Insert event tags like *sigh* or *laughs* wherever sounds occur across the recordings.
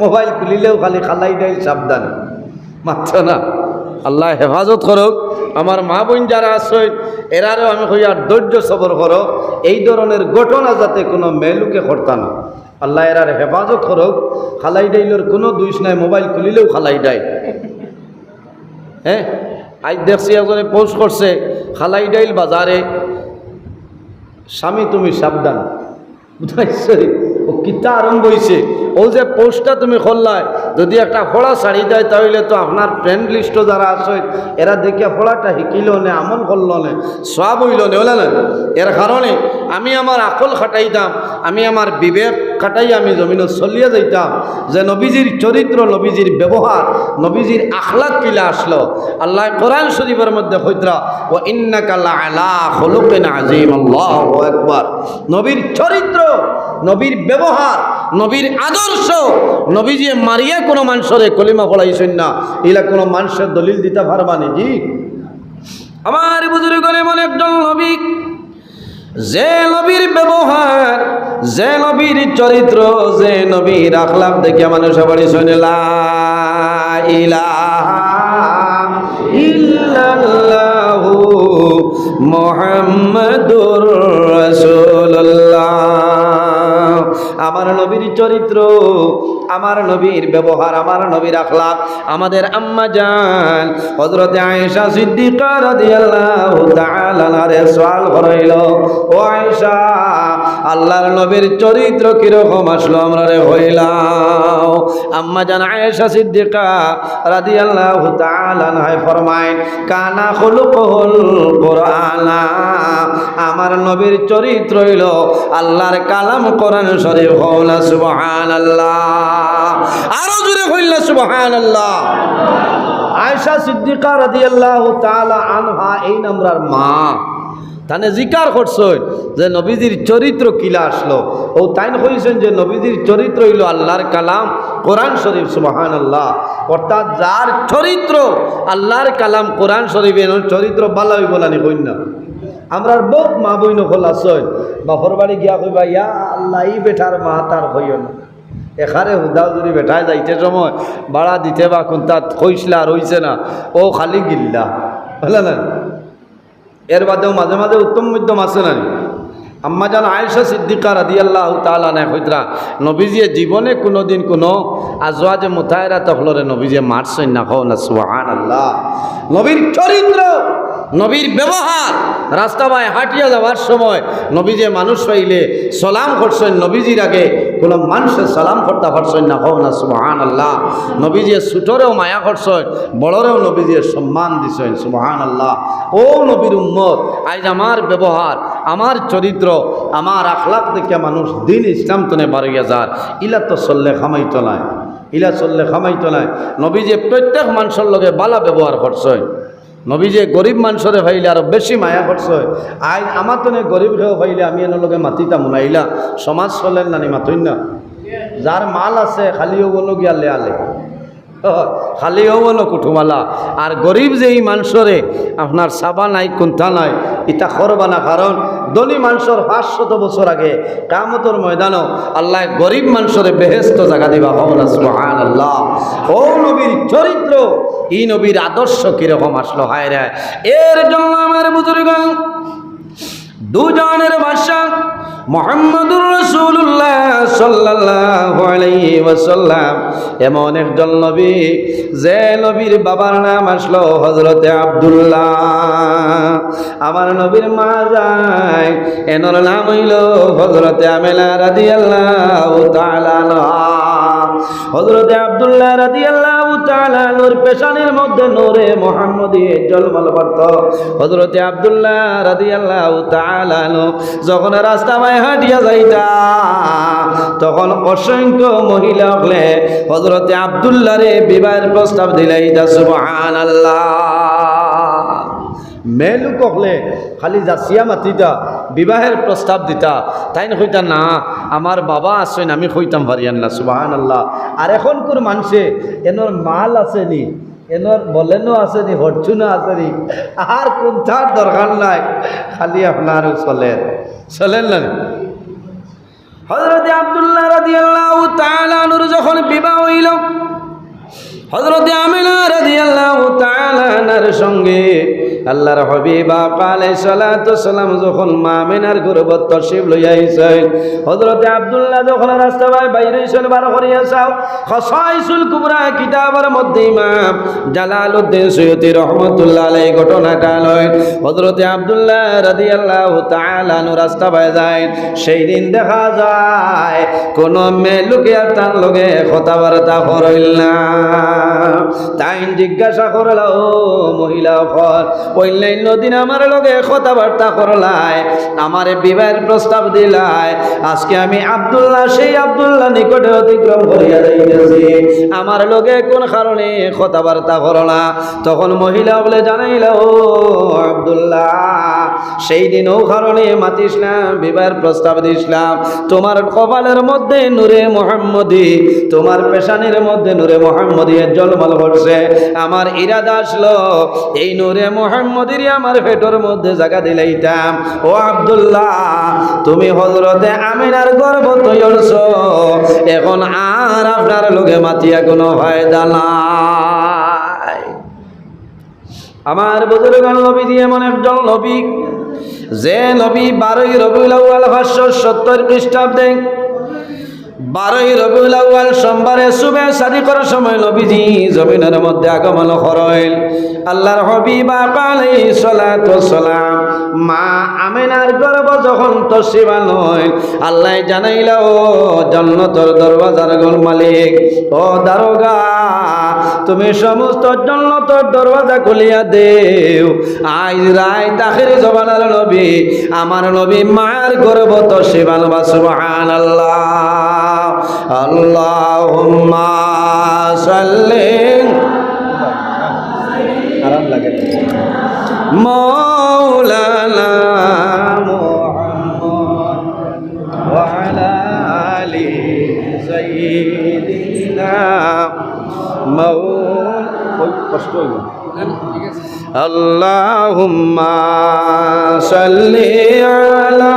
Mobile খুলিলেও খালি খালাই দেয় সাবধান। মাত্র না। আল্লাহ হেফাজত করুক। আমার মা বোন যারা আছে, এরারও আমি কই আর ধৈর্য সবর করো। এই ধরনের ঘটনা যাতে কোনো মেলুকে করতা না। আল্লাহ এরার হেফাজত করুক। খালাই ডাইলের কোনো দুইশ নাই, মোবাইল খুলিলেও খালাই দেয় হ্যাঁ? আজ দেখছি একজনে পোস্ট করছে, খালাই ডাইল বাজারে। স্বামী তুমি সাবধান। বুঝাইছে? ও কিতা আরম্ভ হয়েছে ও যে পোস্টটা তুমি খোল্লায় যদি একটা ফোড়া শাড়ি দেয় তাহলে তো আপনার ফ্রেন্ড লিস্টও যারা আছে, এরা দেখে ফোড়াটা শিকিল নে, আমল করল নে, সব হইল নে হলে এর কারণে আমি আমার আকল খাটাইতাম, আমি আমার বিবেক খাটাই আমি জমিনে চলিয়ে যাইতাম, যে নবীজির চরিত্র, নবীজির ব্যবহার, নবীজির আখলাক কিলা আসলো। আল্লাহ কোরআন শরীফের মধ্যে হইতরা ও ইন্নাকাল্লা আলা হলুকেন আজিম, আল্লাহ একবার নবীর চরিত্র নবীর ব্যবহার, নবীর আদর্শ। নবী যে মারিয়া কোনো মানুষরে কলিমা পড়াইছেন না। এলা কোনো মানুষের দলিল দিতে পারবানি জি? আমার বুজুর্গের এমন একজন নবী, যে নবীর ব্যবহার, যে নবীর চরিত্র, যে নবীর আখলাপ দেখে মানুষ বাড়ি শুনে ইল্লাল্লাহু রাসূলুল্লাহ। আমার নবীর চরিত্র। আমার নবীর ব্যবহার, আমার নবীর আখলাক, আমাদের আম্মা জান, হযরতে আয়েশা সিদ্দিকা রাদিয়াল্লাহু তাআলা নারে সওয়াল করাইল, ও আয়েশা, আল্লাহর নবীর চরিত্র কীরকম আসলো আমরা রে হইলাম। আম্মা জান আয়েশা সিদ্দিকা রাদিয়াল্লাহু তাআলা নাই ফরমায়, কানা খুলুকুল কোরআনা আমার নবীর চরিত্র হইল আল্লাহর কালাম কোরআন শরীফ হওলা সুবহানাল্লাহ। আরও জোরে হইল সুবহানাল্লাহ। আয়েশা সিদ্দিকা তাআলা আনহা এই নামরার মা। তানে জিকার করছেন যে নবীজির চরিত্র কিলা আসলো। ও তাইন কইছেন যে নবীজির চরিত্র হইল আল্লাহর কালাম, কোরআন শরীফ সুবাহান আল্লাহ অর্থাৎ যার চরিত্র আল্লাহর কালাম, কোরআন শরীফ চরিত্র ভালো হইব না কইন না। আমরা বহুত মা বই নকল আসন বাপর বাড়ি গিয়া কইবা, ইয়া আল্লাহ ই বেটার মা তার হইও না। এখানে হুদাও যদি বেঠায় যাইতে সময়, বাড়া দিতে বা কোন তাত কইসলা আর হইছে না, ও খালি গিল্লা। বুঝলেন এর বাদেও মাঝে মাঝে উত্তম মধ্যম আছে না আম্মা জান আয়েশা সিদ্দিকা রাদি আল্লাহ তালানে হইতরা নবীজিয়ে জীবনে কোনো দিন কোনো আজওয়াজে মুতায়রা তখলরে নবীজিয়ে মারছেন না হও না সুহান আল্লাহ নবীর চরিত্র নবীর ব্যবহার রাস্তাবায় হাঁটিয়া যাওয়ার সময় নবীজে মানুষ পাইলে সালাম করছেন নবীজির আগে। কোনো মানুষের সালাম করতে পারছেন না, হও না সুহান আল্লাহ নবীজিয়ে ছুটরেও মায়া করছেন, বড়রেও নবীজিয়ে সম্মান দিছেন সুহান আল্লাহ ও নবীর উম্মত, আজ আমার ব্যবহার, আমার চরিত্র, আমার আখলাক দেখে মানুষ দিন ইসলাম তনে বাড়িয়া যার। ইলা তো চললে খামাইতো নাই ইলা চললে খামাইতো নাই নবীজে প্রত্যেক মানুষের লগে বালা ব্যবহার করছেন। নবী যে গরিব মানুষরে ভাইলে আরও বেশি মায়া করছে। আই আমার তো গরিব খেয়েও ভাইলে আমি এর লগে মাতিতাম নাইলা সমাজ চলেন নানি মাতইন না। যার মাল আছে, খালি হবলগিয়া গিয়া লেয়ালে *laughs* খালি হব ন কুটুমালা। আর গরিব যে এই মানুষরে, আপনার সাবা নাই কুন্থা নাই ইটা করবা না কারণ ধনী মানুষের পাঁচশত বছর আগে কামতর ময়দানও আল্লাহ গরিব মানুষরে বেহেস্ত জায়গা দিবা আল্লাহ ও নবীর চরিত্র, ই নবীর আদর্শ কীরকম আসলো, হায় রে। এর জন্য আমার বুজুর্গ, দুজনের ভাষা মোহাম্মদুর রসুল্লাহ সাল্লাহ সাল্লাম এমন একজন নবী, যে নবীর বাবার নাম আসলো হজরতে আবদুল্লাহ। আমার নবীর মা যায়, এনর নাম হইল হজরতে আমেলা রাদিয়াল্লাহু তাআলা হজরতে আব্দুল্লাহ রাদিয়াল্লাহু তাআলা নূর পেশানির মধ্যে নূরে মোহাম্মদী জলমল করত। হজরতে আব্দুল্লাহ রাদিয়াল্লাহু তাআলা যখন রাস্তা রাস্তায় হাঁটিয়া যাইতা, তখন অসংখ্য মহিলা হলে হজরতে আব্দুল্লাহ রে, বিবাহের প্রস্তাব দিলাইতা সুবহানাল্লাহ মেলু কহলে খালি যাচিয়া মাতিতা বিবাহের প্রস্তাব দিতা। তাই না কইতা, না আমার বাবা আছেন, আমি কইতাম পারিয়ান না সুবাহান আল্লাহ আর এখনকার মানুষে এনর মাল আছে নি এনর বলেনও আছে নি হরচুনও আছে নি আর কোনটার দরকার নাই, খালি আপনার চলেন চলেন না হজরত আব্দুল্লাহ রাদিয়াল্লাহু তাআলা নূর যখন বিবাহ হইল, হজরত আমিনা রাদিয়াল্লাহু তাআলা আনার সঙ্গে আল্লাহর হাবিবা সালাতু সালাম যখন মা আমিনার গর্ভত তশরিফ লইয়া আইছেন, হযরত আব্দুল্লাহ যখন রাস্তা বাই বাইরে হইছেন, বার করিয়া চাও খসাইসুল কুবরা কিতাবের মধ্যে ইমাম জালালউদ্দিন সৈয়দি রহমাতুল্লাহ আলাইহি ঘটনাটা লয়। হযরত আব্দুল্লাহ রাদিয়াল্লাহু তাআলা নু রাস্তা বাই যায়, সেই দিন দেখা যায়, কোন মেয়ে লোকে আর তার লগে কথাবার্তা করইল না। তাই জিজ্ঞাসা করলা মহিলা ফল অন্যান্য দিন আমার লগে কথাবার্তা করলাই, আমার বিবাহের প্রস্তাব দিলায় আজকে আমি আব্দুল্লাহ, সেই আব্দুল্লাহ নিকটে অতিক্রম করিয়া যাইতেছি। আমার লগে কোন কারণে কথাবার্তা করলা তখন মহিলা বলে, জানাইল, ও আব্দুল্লাহ, সেই দিন ও কারণে মাতিসলাম বিবাহের প্রস্তাব দিছিলাম তোমার কপালের মধ্যে নূরে মোহাম্মদী, তোমার পেশানির মধ্যে নূরে মোহাম্মদী, জলমল করছে আমার ইরাদা আসলো, এই নূরে মোহাম্মদির আমার পেটর মধ্যে জায়গা দিলাইতাম। ও আব্দুল্লাহ, তুমি হজরতে আমিনার গর্ব তৈরছ এখন আর আপনার লোকে মাতিয়া কোনো ফায়দা নাই। আমার বুজুর্গ নবী দিয়ে এমন একজন নবী, যে নবী বারোই রবিউল আউয়াল পাঁচশো সত্তর খ্রিস্টাব্দে বারোই রবিউল আউয়াল সোমবারে সুবে সারি করার সময় নবীজি জমিনের মধ্যে আগমন হরইল আল্লাহর হবিবা আলাইহি সালাতু সালাম মা আমিনার গর্ব যখন তো সীমা নয় আল্লাহ জানাইল, ও জান্নাতের দরওয়াজার গোল মালিক, ও দারোগা তুমি সমস্ত জান্নাতের দরওয়াজা খুলিয়া দেও। আজ রায় তাখির জবানার নবী আমার নবী মার গর্ভ তসিবান বা সুবহানাল্লাহ। আল্লাহুম্মা সাল্লি। আরাম লাগে। মৌলানা কষ্ট হইব আল্লাহুম্মা সাল্লি আলা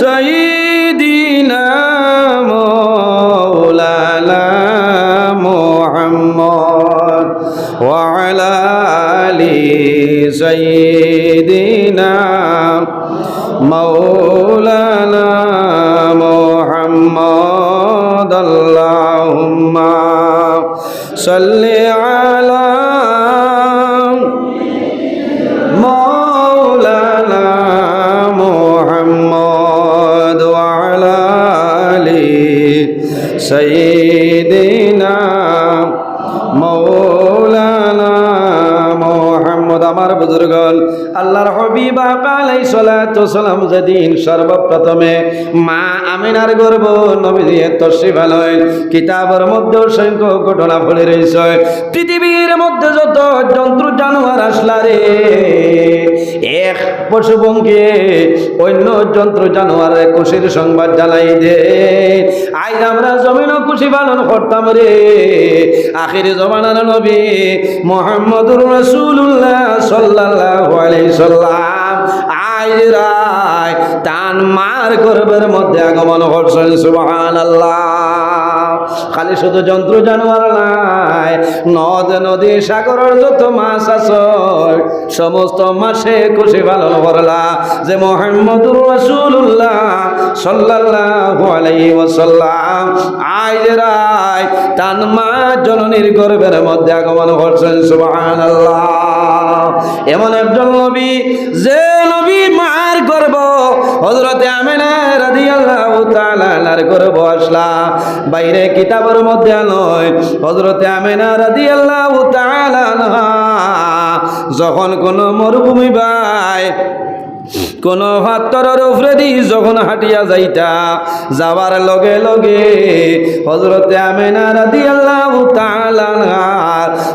সাইয়্যিদিনা মাওলানা মুহাম্মদ ওয়া صل হবিবা সালাম যেদিন সর্বপ্রথমে মা আমিনার কিতাবের মধ্যে অসংখ্য ঘটনা রয়েছে। পৃথিবীর মধ্যে যত জন্তু জানোয়ার আসলা রে, এক পশুপঙ্খী অন্য জানোয়ারের খুশির সংবাদ জানাই দে। আজ আমরা জমিনও খুশি পালন করতাম রে। আখির জমানার নবী মোহাম্মদুর রসুল্লাহ সাল্লাল্লাহু আলাইহি সাল্লাম তান মার গর্বের মধ্যে আগমন করছেন সুবহানাল্লাহ। খালি শুধু জন্তু জানোয়ার নাই। নদ, নদী, সাগরের যত মাছ আছে, সমস্ত মাসে খুশি পালন করলা। যে মোহাম্মদুর রাসূলুল্লাহ সাল্লাল্লাহু আলাইহি ওয়াসাল্লাম আজ রায় তান মা জননীর গর্বের মধ্যে আগমন করছেন, সুবহানাল্লাহ। এমন একজন নবী, যে নবী মার গর্ব হযরতে আমিনা রাদিয়াল্লাহু তাআলা আনহার গর্ব আসলা বাইরে কিতাবের মধ্যে নয় হজরতে আমেনা রাদিয়াল্লাহু তাআলা যখন কোন মরুভূমি বাই কোন হাতর উপরে দি যখন হাঁটিয়া যাইতা যাবার লগে লগে হজরতে আমেনা রাদি আল্লাহ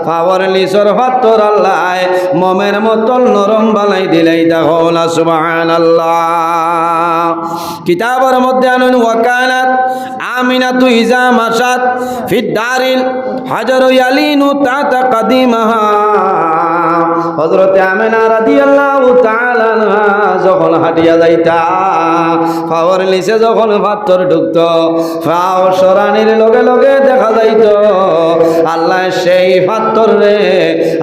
পাওয়ার নিচর হাতর আল্লাহ মমের মতন নরম বানাই দিলাই দেখো না সুবহান আল্লাহ কিতাবের মধ্যে আনুন, ওয়াকানাত আমিনাতু ইজা মাসাত ফি দারিল হাজারু ইয়ালিনু তাতা কাদিমাহা। হযরতে আমিনা তাআলা আনহা যখন হাঁটিয়া যাইতা ফাওয়ার নিচে যখন পাথর ঢুকত, ফাও সরানির লগে লগে দেখা যাইত, আল্লাহ সেই পাথর রে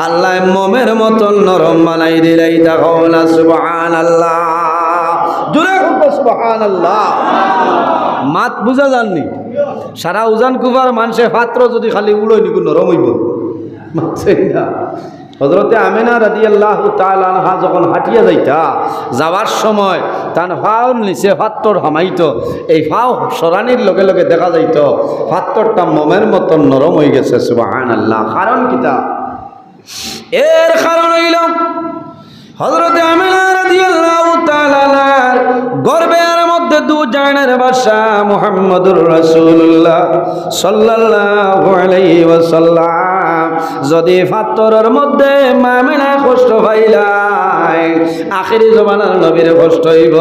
আল্লাহ মোমের মতন নরম বানাই দিলাই দেখো না আল্লাহ জোরে সুবহান আল্লাহ মাত বুঝা যাননি? সারা উজান কুবার মানুষের পাত্র যদি খালি উড়ই নিকু নরম হইব। না। হজরতে আমেনা রাদি আল্লাহ তালানহা যখন হাঁটিয়া যাইতা, যাওয়ার সময় তার ফাও নিচে ফাত্তর হামাইত। এই ফাও সরানির লগে লগে দেখা যাইত, ফাত্তরটা মমের মতন নরম হয়ে গেছে সুবাহান আল্লাহ কারণ কিতা এর কারণ হইল হজরতে আমেনা রাদি আল্লাহ গর্বের মধ্যে দু বাসা মুহাম্মদুর আলাইহি ওয়াসাল্লাম। যদি ফাত্তরের মধ্যে মামেনা কষ্ট পাইলাই, আখের জমানার নবীর কষ্ট হইব।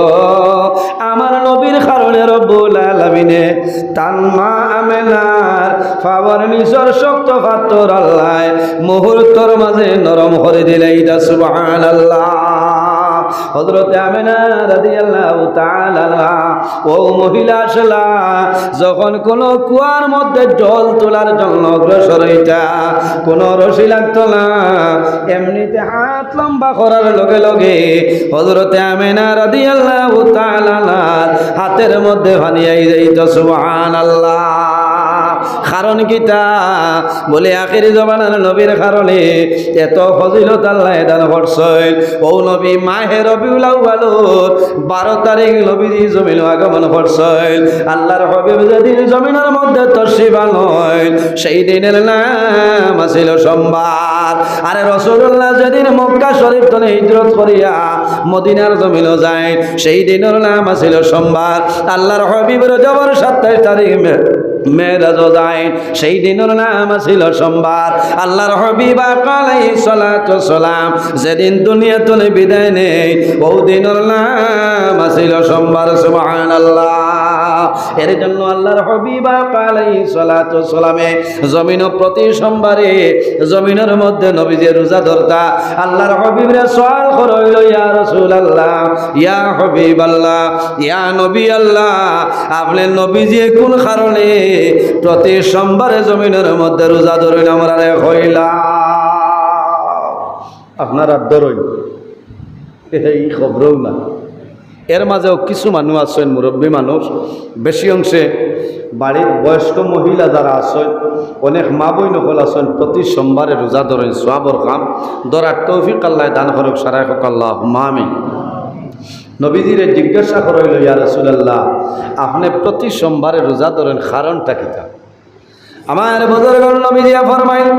আমার নবীর কারণে রব্বুল আলামিনে তান মা আমেনার ফাওয়ার নিজর শক্ত ফাত্তর আল্লাহ মুহূর্তর মাঝে নরম ইদা সুবহানাল্লাহ। হজরতে আমেনা রাদিয়াল্লাহু তাআলা ও মহিলা আসলা, যখন কোন কুয়ার মধ্যে জল তোলার জন্য অগ্রসর হইতা, কোন রশি লাগতো না। এমনিতে হাত লম্বা করার লগে লগে হজরতে আমেনা রাদিয়াল্লাহু তাআলা হাতের মধ্যে ভানিয়াই যাইত, সুবহানাল্লাহ। কারণ কিতা বলে আখেরি জমানার নবীর কারণে এত ফজিলত আল্লাহ দান করছেন। ও নবী, মাহে রবিউল আউয়ালুর বারো তারিখ নবীজি জমিন আগমন করছেন। আল্লাহর হবিব যেদিন জমিনের মধ্যে তসিবা নয় সেই দিনের নাম আছিল সোমবার। আরে রসুল্লাহ যেদিন মক্কা শরীফ তনে হিজরত করিয়া মদিনার জমিন যায়, সেই দিনের নাম আছিল সোমবার। আল্লাহর হবিবের জবর সাতাইশ তারিখ মেরাজ যায় সেই দিনের নাম ছিল সোমবার। আল্লাহর হবিবা কালাই সলাত সালাম যেদিন দুনিয়া তুলে বিদায় নেই বহু দিনের নাম ছিল সোমবার আল্লাহ এর জন্য আল্লাহর হবিবা কালাই সলাত সালামে জমিন প্রতি সোমবারে জমিনের মধ্যে নবীজে রোজা ধরতা। আল্লাহর হবিবরে সওয়াল করইল ইয়া রাসূলুল্লাহ, ইয়া হবিব আল্লাহ ইয়া নবী আল্লাহ আপনি নবীজি কোন কারণে প্রতি সোমবারে জমিনের মধ্যে রোজা ধরেন আমরা রে হইলা আপনারা ধরুন। এই খবরও না এর মাঝেও কিছু মানুষ আছেন মুরব্বী মানুষ বেশি অংশে বাড়ির বয়স্ক মহিলা যারা আছেন, অনেক মা বই নকল আছেন প্রতি সোমবারে রোজা ধরেন সোয়াবর কাম। ধরার তৌফিক আল্লাহ দান করুক সারাই হোক আল্লাহ মামি নবীজিরে জিজ্ঞাসা করাইল ইয়া রাসূলুল্লাহ আপনি প্রতি সোমবারে রোজা ধরেন কারণটা কিতা আমার বদরগণ নবীজিয়া ফরমাইল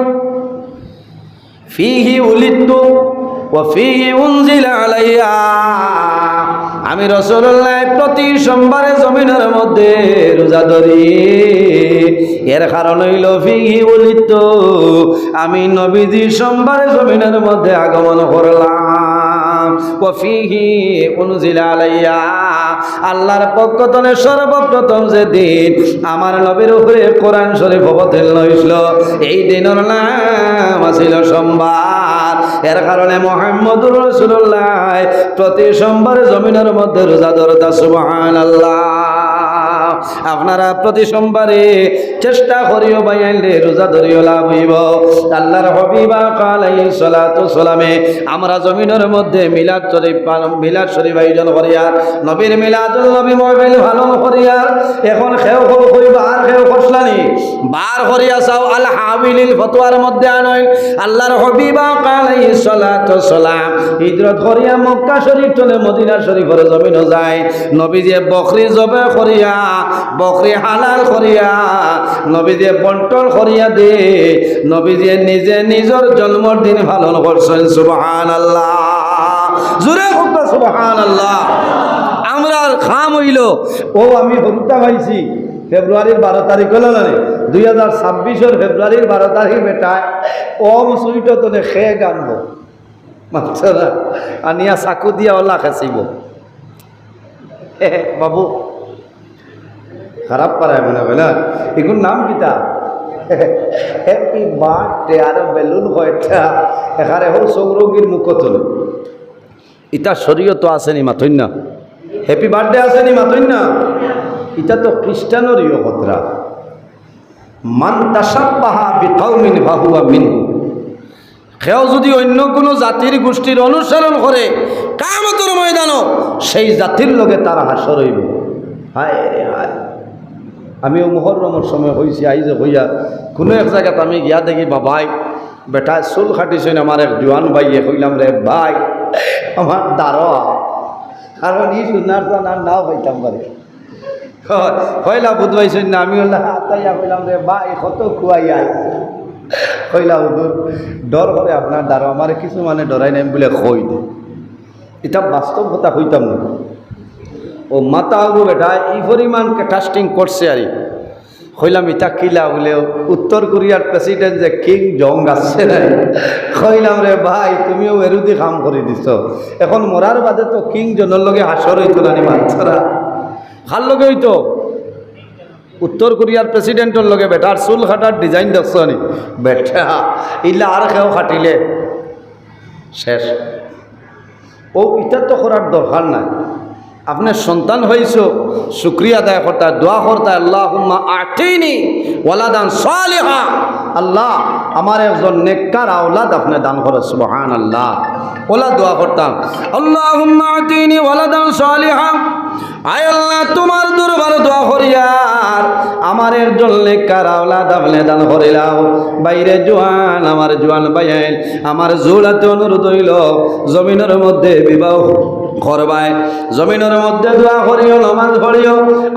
ফিহি উলিদ্দু ও ফিহি উনজিলা আলাইয়া আমি রসুল্লাহ প্রতি সোমবারে জমিনের মধ্যে রোজা ধরি। এর কারণ হইল ফিহি বলিত, আমি নবীজি সোমবারে জমিনের মধ্যে আগমন করলাম। আল্লাহর পক্ষ তলে সর্বপ্রথম যে দিন আমার নবীর উপরে কোরআন শরীফ অবতীর্ণ হয়েছিল এই দিনের নাম আছিল সোমবার। এর কারণে মোহাম্মদুর রসুল্লাহ প্রতি সোমবার জমিনের মধ্যে রোজা ধরতা সুবহান আল্লাহ আপনারা প্রতি সোমবারে চেষ্টা করিও বাইলে রোজা ধরিও লাভ হইব। আল্লাহর হবিবা কালাই সালাতু সালামে আমরা জমিনের মধ্যে মিলাদ শরীফ মিলাদ শরীফ আয়োজন করিয়ার নবীর মিলাদুল নবী মহফিল ভালো করিয়ার এখন খেও খেও কইবা আর খেও খসলানি বার করিয়া চাও, আল হাবিলিল ফতোয়ার মধ্যে আনই আল্লাহর হবিবা কালাই সালাতু সালাম হিজরত করিয়া মক্কা শরীফ চলে মদিনা শরীফের জমিন যায়। নবীজে বকরি জবে করিয়া, বকরি হালাল করিয়া নবীজে বন্টন করিয়া দে। নবীজে নিজে নিজের জন্মদিন পালন করছেন সুবহান আল্লাহ জুড়ে সুবহান আল্লাহ আমরা খাম হইল। ও, আমি হরুতা পাইছি ফেব্রুয়ারির বারো তারিখ হলো না দুই হাজার ছাব্বিশের ফেব্রুয়ারির বারো তারিখ বেটায় ওম সুইট তোনে খে গানবো আনিয়া চাকু দিয়া ওলা খেঁচিব। বাবু। খারাপ পারায় মনে হয় না? এগুলোর নাম কিতা হ্যাপি বার্থডে আর বেলুন কয়টা এখানে হোক সৌরঙ্গীর মুখ তোলে ইটা শরীয় তো আসেনি মাথইন না? হ্যাপি বার্থডে আসেনি মাথইন না? ইটা তো খ্রিস্টানেরই কতরা মান তাসাব্বাহা বিকাউমিন বাহুয়া মিনহু। যদি অন্য কোনো জাতির গোষ্ঠীর অনুসরণ করে কামতর ময়দানও সেই জাতির লোকে তার হাসর হইব। হায় রে হায়। আমিও মহরমের সময় হয়েছি আইজ হইয়া, কোনো এক জায়গাতে আমি গিয়া দেখি, বাবাই, বেটা, চুল খাটিছেন আমার এক জোয়ান ভাইয়ে, কইলাম রে, ভাই, আমার দাঁড়া কারণ ই সুনার জানার নাও পাইতাম পারে কইলা, বুধবাইছেন না, আমি হল্লা আতাইয়া, কইলাম রে, ভাই, কত খুয়াই আই? কইলা হুদুর ডর করে আপনার দ্বারা আমার কিছু মানে ডরাই নাই বলে কই দে। এটা বাস্তব কথা হইতাম না ও মাতা আলবু বেটা, এই পরিমাণ টাস্টিং করছে আর। কইলাম ইটা কিলা বলে উত্তর কোরিয়ার প্রেসিডেন্ট যে কিং জং আসছে নাই কইলাম, রে ভাই, তুমিও এরুদি কাম করে দিছ। এখন মরার বাদে তো কিং জনের লগে হাসর হইতো না মাছরা কার লগে হইতো? উত্তর কোরিয়ার প্রেসিডেন্টের লগে বেটার চুল খাটার ডিজাইন দেখছ নি? বেটা, ইলা আর কেউ খাটিলে শেষ। ও, এটা তো করার দরকার নাই। আপনার সন্তান হয়েছ, শুক্রিয়া আদায় করতা, দোয়া করতা আল্লাহ আটিনি ওয়ালাদান সালিহা। আল্লাহ আমার একজন নেককার আওলাদ আপনি দান করো সুবহান আল্লাহ ওলা দোয়া করতাম আল্লাহ আটিনি ওয়ালাদান সালিহা। আয় আল্লাহ, তোমার দরবার দোয়া করিয়ার আমার একজন নেককার আওলাদ আপনি দান করিলাও বাইরে জোয়ান, আমার জোয়ান বাইল আমার জোড়াতে অনুরোধ হইল, জমিনের মধ্যে বিবাহ। করবায় জমিনের মধ্যে দোয়া করিও, নমাজ পড়িও,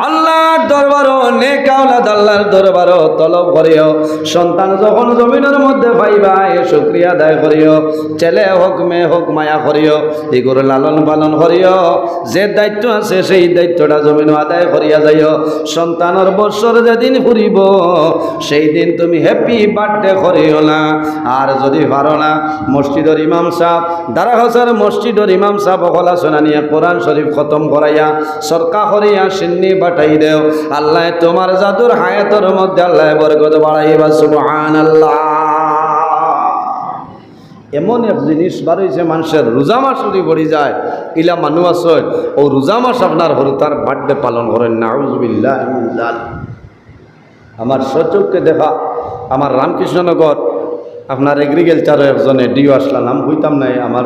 আল্লাহর দরবারও নেকাওলাদ আল্লাহর দরবারও তলব করিও। সন্তান যখন জমিনের মধ্যে পাইবা, এ শুক্রিয়া আদায় করিও। ছেলে হোক, মেয়ে হোক, মায়া করিও এগুলো লালন পালন করিও। যে দায়িত্ব আছে, সেই দায়িত্বটা জমিন আদায় করিয়া যাইও। সন্তানের বৎসর যেদিন ফুরিব, সেই দিন তুমি হ্যাপি বার্থডে করিও না। আর যদি পারো না, মসজিদের ইমাম সাহ দারা মসজিদের ইমাম সাহ বকলা শোনা নিয়ে কোরআন শরীফ খতম করাইয়া সরকা করিয়া সিন্নি বাটাই দেও। আল্লাহ তোমার জাদুর হায়াতর মধ্যে আল্লাহ বরকত বাড়াইবা সুবহান এমন এক জিনিস বাড়িছে মানুষের রোজা মাস যদি পড়ি যায়, ইলা মানুষ আছে, ও রোজা মাস আপনার হরু তার বার্থডে পালন করেন, নাউজুবিল্লাহ আমার সচককে দেখা, আমার রামকৃষ্ণনগর আপনার এগ্রিকালচারও একজনে ডিও নাম হইতাম নাই, আমার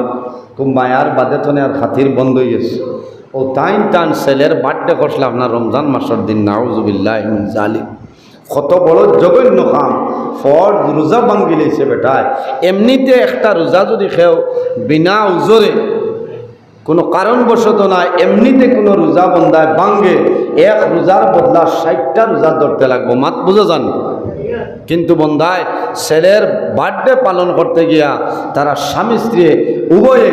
খুব মায়ার বাদে তনে আর খাতির বন্ধ হয়ে গেছে। ও টাইম টান ছেলের বার্থডে করছিল আপনার রমজান মাসের দিন, নাউজুবিল্লাহ জালিম কত বড় জঘন্য কাম ফর রোজা ভাঙ্গি লেছে বেটায়। এমনিতে একটা রোজা যদি খেও, বিনা উজরে, কোনো কারণবশত না এমনিতে কোনো রোজা বন্ধায় ভাঙ্গে, এক রোজার বদলা ষাটটা রোজা ধরতে লাগবো। মাত বুঝে যান কিন্তু বন্ধায় ছেলের বার্থডে পালন করতে গিয়া তারা স্বামী স্ত্রী উভয়ে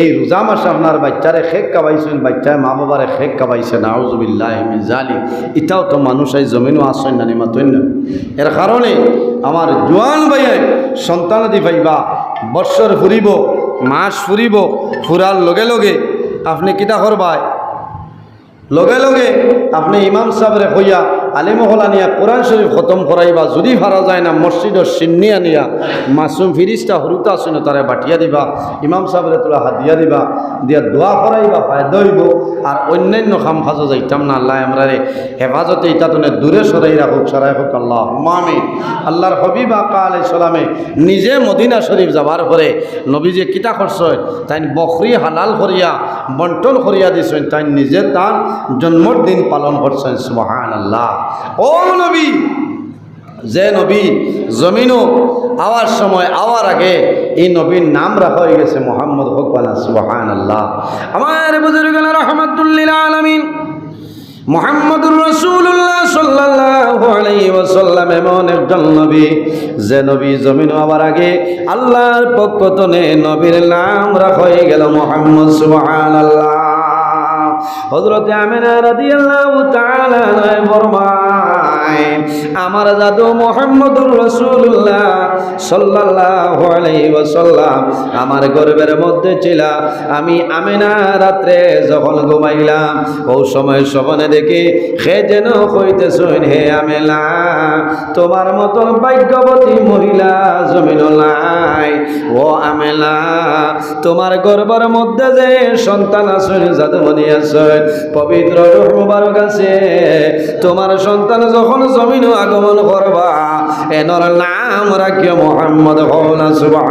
এই রোজা মাসে আপনার বাচ্চারে খেক কাবাইছেন, বাচ্চায় মা বাবারে খেক কাবাইছে নাউজুবিল্লাহ জালি এটাও তো মানুষ এই জমিনও আসেন না নিমাতইন না এর কারণে আমার জোয়ান ভাইয়ে সন্তানাদি পাইবা বৎসর ফুরিব, মাস ফুরিব, ফুরার লগে লগে আপনি কিতা করবায়? লগে লগে আপনি ইমাম সাহেবরে হইয়া আলিমহলা নিয়া কোরআন শরীফ খতম করাইবা, যদি ভাড়া যায় না মসজিদর সিন্নি আনিয়া, মাসুম ফিরিস্তা হরুতা আছে না তারা বাটিয়া দিবা, ইমাম সাহেবরে তোলা হাতিয়া দিবা, দিয়া দোয়া করাইবা, ফায়দা হইব। আর অন্যান্য খাম খাজো যাইতাম না, আল্লাহ আমরা রে হেফাজতে ইটা তো দূরে সরাই রাখুক, সরাই হোক আল্লাহ মামি আল্লাহর হবিব আকা আলাই সালামে নিজে মদিনা শরীফ যাবার পরে নবী যে কিতা করছেন তাই বকরি হালাল করিয়া, বন্টন করিয়া দিছেন তাই নিজে তার জন্মদিন পালন করছেন সুবহান আল্লাহ ও নবী, যে নবী জমিনও আওয়ার সময় আওয়ার আগে এই নবীর নাম রাখা হয়ে গেছে মোহাম্মদ হকবানা সুবহান আল্লাহ আমার বুজুর্গ রহমতুল্লিল আলমিন একজন নবী আবার আগে আল্লাহর পক্ষ তনে নবীর নাম রাখা হয়ে গেল মোহাম্মদ, সুবহানাল্লাহ। হযরতে আমিনা রাদিয়াল্লাহু তাআলা ফরমায়, আমার জাদু মুহাম্মদুর রাসূলুল্লাহ সাল্লাল্লাহু আলাইহি ওয়াসাল্লাম আমার গর্বের মধ্যে ছিল। আমি আমিনা রাত্রে যখন ঘুমাইলাম, ও সময় স্বপ্নে দেখি সে যেন কইতেছেন, হে আমেলা তোমার মতন ভাগ্যবতী মহিলা জমিন নাই। ও আমেলা তোমার গর্বের মধ্যে যে সন্তান আছেন, জাদুমণি আছেন পবিত্র রূহ কাছে তোমার সন্তান যখন জমিন আগমন করবা এনর নাম রাখিও মোহাম্মদ হওনা সুবাহ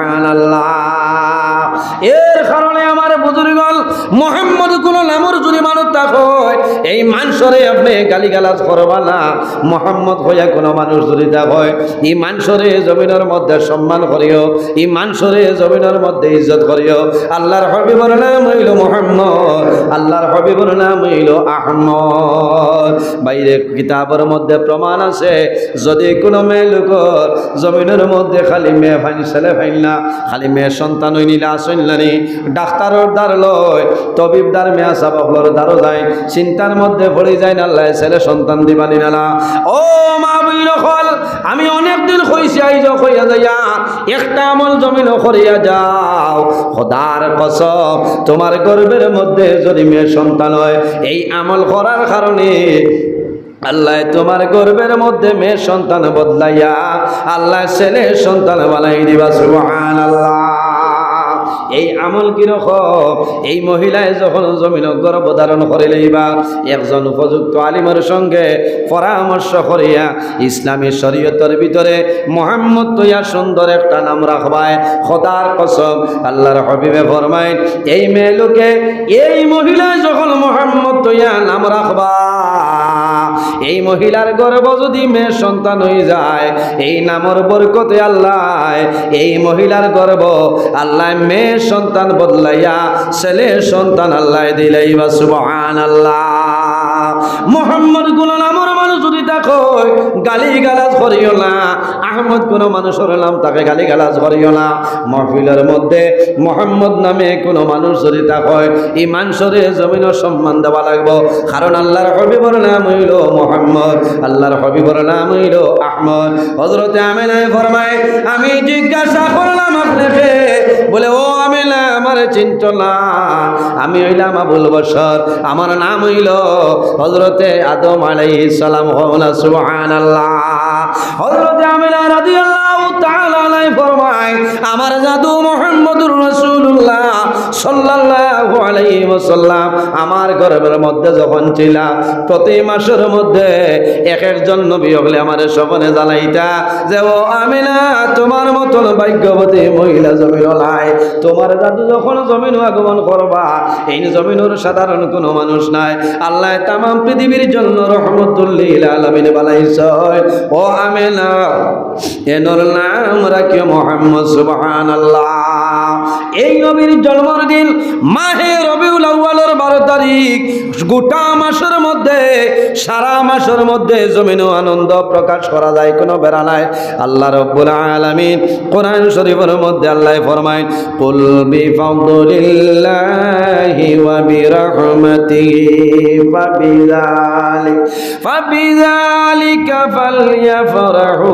এর কারণে আমার বুজুর্গল মোহাম্মদ কোন নামর যদি মানুষ থাকো এই মানুষরে আপনি গালিগালাজ করবা না। মোহাম্মদ হইয়া কোন মানুষ যদি দেখো এই মানুষরে জমিনের মধ্যে সম্মান করিও, এই মানুষরে জমিনের মধ্যে ইজ্জত করিও। আল্লাহর হবিবর নাম হইল মোহাম্মদ, আল্লাহর হবিবর নাম হইল আহমদ। বাইরে কিতাবের মধ্যে প্রমাণ আছে, যদি কোনো মেয়ে লোকর জমিনের মধ্যে খালি মেয়ে ফাইন, ছেলে ফাইন না, খালি মেয়ে সন্তান হই নিলে আসইনলানি ডাক্তারের দ্বার লয় তবিব দ্বার মেয়া সাবকলর দ্বারও যায় চিন্তার মধ্যে পড়ে যায় না আল্লাহ ছেলে সন্তান দিবানি না ও মা হল আমি অনেক দিন হইছি, আইজ হইয়া যাইয়া, একটা আমল জমিন করিয়া যাও। খোদার কসম, তোমার গর্বের মধ্যে যদি মেয়ে সন্তান হয়, এই আমল করার কারণে আল্লাহ তোমার গর্বের মধ্যে মেয়ের সন্তান বদলাইয়া আল্লাহ ছেলে সন্তান বানাই দিবা সুবহান এই আমল কীরকম এই মহিলায় যখন জমিন গর্ভ ধারণ করে লইবা, একজন উপযুক্ত আলিমের সঙ্গে পরামর্শ করিয়া ইসলামী শরীয়তের ভিতরে মোহাম্মদ তৈয়া সুন্দর একটা নাম রাখবায়, খোদার কসম, আল্লাহর হবিবে ফরমায়, এই মেয়ে লোকে, এই মহিলা যখন মোহাম্মদ তৈয়া নাম রাখবা এই মহিলার গর্ব যদি মেয়ে সন্তান হয়ে যায়, এই নামর বরকতে আল্লাহ, এই মহিলার গর্ব আল্লাহ মেয়ে সন্তান বদলাইয়া ছেলে সন্তান আল্লাহ দিলাই বা সুবহান আল্লাহ মোহাম্মদ নামর মানুষ যদি দেখো গালি গালাজ করিও না। আহমদ কোন মানুষের নাম তাকে গালি গালাজ করিও না। মহফিলের মধ্যে মোহাম্মদ নামে কোন মানুষ যদি দেখো এই মানুষরে জমিন সম্মান দেওয়া লাগবো। কারণ আল্লাহর হবিবর নাম হইল মোহাম্মদ, আল্লাহর হবিবর নাম হইল আহমদ। হজরতে আমিনায় ফরমায়, আমি জিজ্ঞাসা করলাম আপনাকে বলে, ও আমি আমার চিন্ত না। আমি হইলাম আবুল বসর আমার নাম হইল হজরতে আদম আলাই সালাম। সুবহানাল্লাহ। হজরতে আল্লাহ রাদিয়াল্লাহু আমার জাদু মুহাম্মদুর রাসূলুল্লাহ সাল্লাল্লাহু আলাইহি ওয়াসাল্লাম আমার গর্ভের মধ্যে যখন ছিলাম প্রতি মাসের মধ্যে এক একজন নবী হলে আমার স্বপনে জানাইতা যে, ও আমিনা, তোমার মতন ভাগ্যবতী মহিলা জমিন লাই তোমার দাদু যখন জমিন আগমন করবা, এই জমিনের সাধারণ কোনো মানুষ নাই। আল্লাহ তাম পৃথিবীর জন্য রহমতুল্লিল আলমিন বানাইছ। ও আমিনা এনর নাম রাখিও মোহাম্মদ সুবহান এই নবীর জন্মের দিন, মাহে রবিউল আউয়ালের বারো তারিখ, গোটা মাসের মধ্যে, সারা মাসের মধ্যে জমিন আনন্দ প্রকাশ করা যায়, কোনো বেড়া নাই। আল্লাহ রব্বুল আলামিন কোরআন শরীফের মধ্যে আল্লাহ ফরমায়, কুল বিফাদলিল্লাহি ওয়া বিরহমাতিহি ফাবিযালিক, ফাবিযালিকা ফালইফরাহু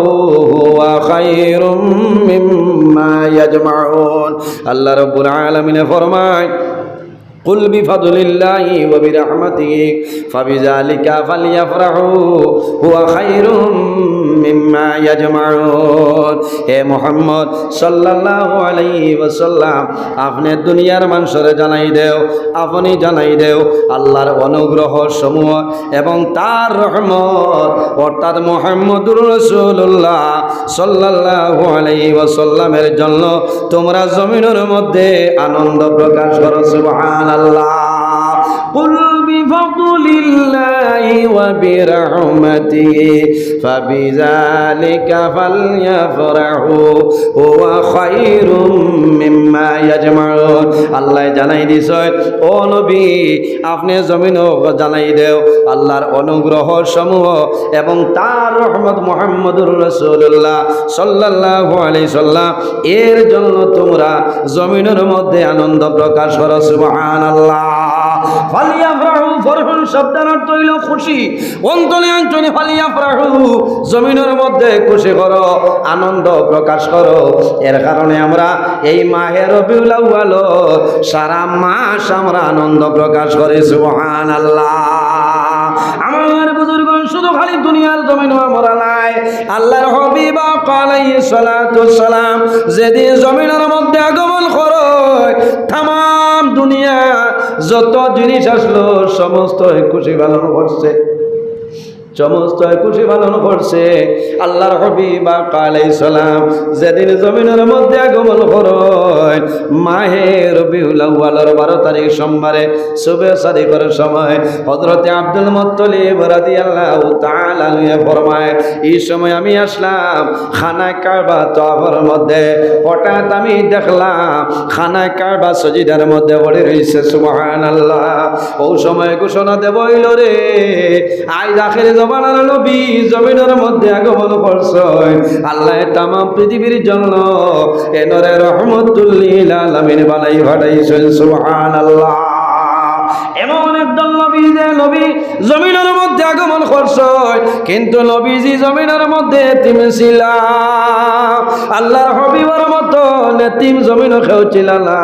হুয়া খায়রুম মিম্মা ইয়াজমাউন। আল্লাহ রব্বুল আলমিনে ফরমায় قل بفضل الله وبرحمته فبذلك فليفرحوا هو خير مما يجمعون হে মোহাম্মদ সাল্লাল্লাহু আলাইহি ওয়াসাল্লাম আপনি দুনিয়ার মানুষরে জানাই দেও আপনি জানাই দেও আল্লাহর অনুগ্রহ সমূহ এবং তার রহমত অর্থাৎ মোহাম্মদুর রাসূলুল্লাহ সাল্লাল্লাহু আলাইহি ওয়াসাল্লামের জন্য তোমরা জমিনের মধ্যে আনন্দ প্রকাশ করো সুবহানাল্লাহ قل بفضل الله وبرحمته فبذلك فليفرحوا هو خير مما يجمعون আল্লাহ জানাই দিছ ও নবী আপনি জমিন জানাই দেও আল্লাহর অনুগ্রহ সমূহ এবং তার রহমত মোহাম্মদুর রসুল্লাহ সাল্লাল্লাহু আলাইহি সাল্লাম এর জন্য তোমরা জমিনের মধ্যে আনন্দ প্রকাশ করো সুবহানাল্লাহ জমিনের মধ্যে খুশি করো, আনন্দ প্রকাশ করো। এর কারণে আমরা এই মাহের রবিউল আউয়াল, সারা মাস আমরা আনন্দ প্রকাশ করি সুবহান শুধু খালি আল্লাহর যেদিন জমিনের মধ্যে আগমন করো তাম দুনিয়া যত জিনিস আসলো সমস্ত খুশি ভালো করছে সমস্ত খুশি পালন করছে। আল্লাহর হবিবা কালাই সালাম, যেদিন জমিনের মধ্যে আগমন করয় মাহে রবিউল আউয়ালের বারো তারিখ সোমবারে শুভে সাদিকের সময় হজরতে আব্দুল মুত্তলিব রাদিয়াল্লাহু তাআলা লুয়ে ফরমায়, এই সময় আমি আসলাম খানা কারবা তবর মধ্যে। হঠাৎ আমি দেখলাম খানা কারবা সজিদার মধ্যে পড়ে রয়েছে সুবহানাল্লাহ। ও সময় ঘোষণা দেবইল রে আই আখেরে জমানার নবী জমিনের মধ্যে আগমন করছে আল্লাহ তাম পৃথিবীর জন্য এনরে রহমতুল্লিল আলামিন বানাই ভাটাইছেন সুবহানাল্লাহ। এমন একদল নবী যে নবী জমিনের মধ্যে আগমন করছে কিন্তু নবীজি জমিনের মধ্যে এতিম ছিল আল্লাহর হবিবর মতো নেতিম জমিন ছিল না।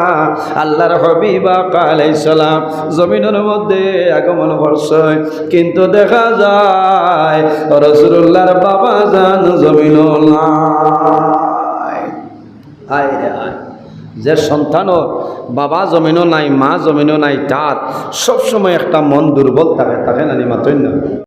আল্লাহর হবিবা কালাই সালাম জমিনের মধ্যে আগমন করছে কিন্তু দেখা যায় রসুল্লাহর বাবা জান জমিন আয় রে আয় যে সন্তানও বাবা জমিনও নাই, মা জমিনও নাই, তার সবসময় একটা মন দুর্বল থাকে, তাকে নানি মাতৈন্য।